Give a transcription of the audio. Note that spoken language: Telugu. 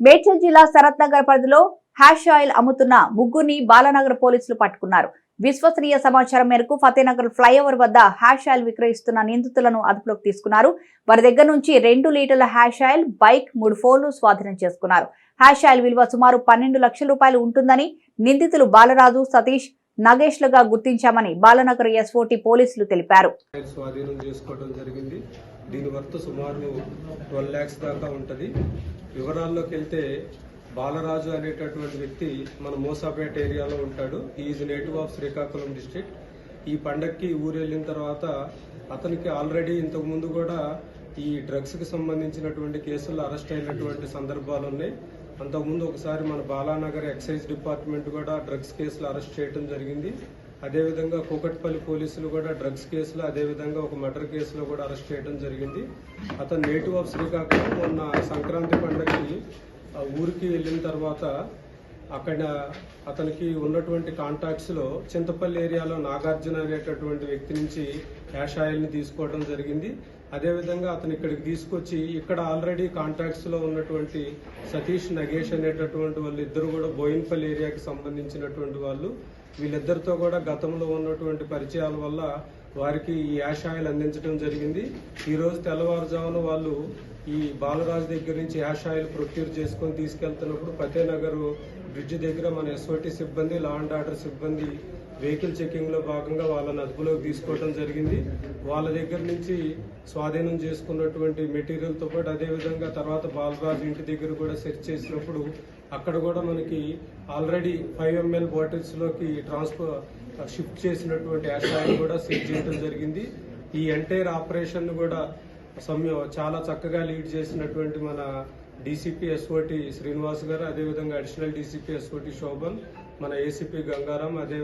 మేడ్చల్ జిల్లా శరత్ నగర్ పరిధిలో హ్యాష్ ఆయిల్ అమ్ముతున్న ముగ్గురిని బాలానగర్ పోలీసులు పట్టుకున్నారు. విశ్వసనీయ సమాచారం మేరకు ఫతేనగర్ ఫ్లైఓవర్ వద్ద హ్యాష్ ఆయిల్ విక్రయిస్తున్న నిందితులను అదుపులోకి తీసుకున్నారు. వారి దగ్గర నుంచి రెండు లీటర్ల హ్యాష్ ఆయిల్ బైక్ మూడు ఫోన్లు స్వాధీనం చేసుకున్నారు. హ్యాష్ ఆయిల్ విలువ సుమారు పన్నెండు లక్షల రూపాయలు ఉంటుందని నిందితులు బాలరాజు సతీష్ నగేష్లుగా గుర్తించామని బాలనగర్ ఎస్ఓటి పోలీసులు తెలిపారు. స్వాధీనం చేసుకోవడం జరిగింది. దీని వర్త్ సుమారు ట్వెల్వ్ ల్యాక్స్ దాకా ఉంటుంది. వివరాల్లోకి వెళ్తే బాలరాజు అనేటటువంటి వ్యక్తి మన మూసాపేట ఏరియాలో ఉంటాడు. Is native of Srikakulam district ఈ పండక్కి ఊరు వెళ్ళిన తర్వాత అతనికి ఆల్రెడీ ఇంతకుముందు కూడా ఈ డ్రగ్స్కి సంబంధించినటువంటి కేసులు అరెస్ట్ అయినటువంటి సందర్భాలు ఉన్నాయి అంతకుముందు ఒకసారి మన బాలానగర్ ఎక్సైజ్ డిపార్ట్మెంట్ కూడా డ్రగ్స్ కేసులు అరెస్ట్ చేయడం జరిగింది. అదేవిధంగా కూకట్పల్లి పోలీసులు కూడా డ్రగ్స్ కేసులో అదేవిధంగా ఒక మర్డర్ కేసులో కూడా అరెస్ట్ చేయడం జరిగింది. అతను నేటివ్ ఆఫ్ శ్రీకాకుళం మొన్న సంక్రాంతి పండుగకి ఊరికి వెళ్ళిన తర్వాత అక్కడ అతనికి ఉన్నటువంటి కాంటాక్ట్స్లో చింతపల్లి ఏరియాలో నాగార్జున అనేటటువంటి వ్యక్తి నుంచి యాష్ ఆయిల్ని తీసుకోవడం జరిగింది. అదేవిధంగా అతను ఇక్కడికి తీసుకొచ్చి ఇక్కడ ఆల్రెడీ కాంట్రాక్ట్స్లో ఉన్నటువంటి సతీష్ నగేష్ అనేటటువంటి వాళ్ళు ఇద్దరు కూడా బోయిన్పల్లి ఏరియాకి సంబంధించినటువంటి వాళ్ళు. వీళ్ళిద్దరితో కూడా గతంలో ఉన్నటువంటి పరిచయాల వల్ల వారికి ఈ యాష్ ఆయిల్ అందించడం జరిగింది. ఈరోజు తెల్లవారుజామున వాళ్ళు ఈ బాలరాజు దగ్గర నుంచి యాష్ ఆయిల్ ప్రొక్యూర్ చేసుకొని తీసుకెళ్తున్నప్పుడు ఫతేనగర్ బ్రిడ్జ్ దగ్గర మన ఎస్ఓటి సిబ్బంది లా అండ్ ఆర్డర్ సిబ్బంది వెహికల్ చెకింగ్లో భాగంగా వాళ్ళని అదుపులోకి తీసుకోవడం జరిగింది. వాళ్ళ దగ్గర నుంచి స్వాధీనం చేసుకున్నటువంటి మెటీరియల్తో పాటు అదేవిధంగా తర్వాత బాలరాజు ఇంటి దగ్గర కూడా సెర్చ్ చేసినప్పుడు అక్కడ కూడా మనకి ఆల్రెడీ ఫైవ్ ఎంఎల్ బాటిల్స్లోకి ట్రాన్స్ఫర్ షిఫ్ట్ చేసినటువంటి యాక్సాయిల్ కూడా సీజ్ చేయడం జరిగింది. ఈ ఎంటైర్ ఆపరేషన్ కూడా సమయం చాలా చక్కగా లీడ్ చేసినటువంటి మన డీసీపీ ఎస్ఓటి శ్రీనివాస్ గారు అదేవిధంగా అడిషనల్ డీసీపీ ఎస్ఓటి శోభన్ మన ఏసీపీ గంగారాం అదే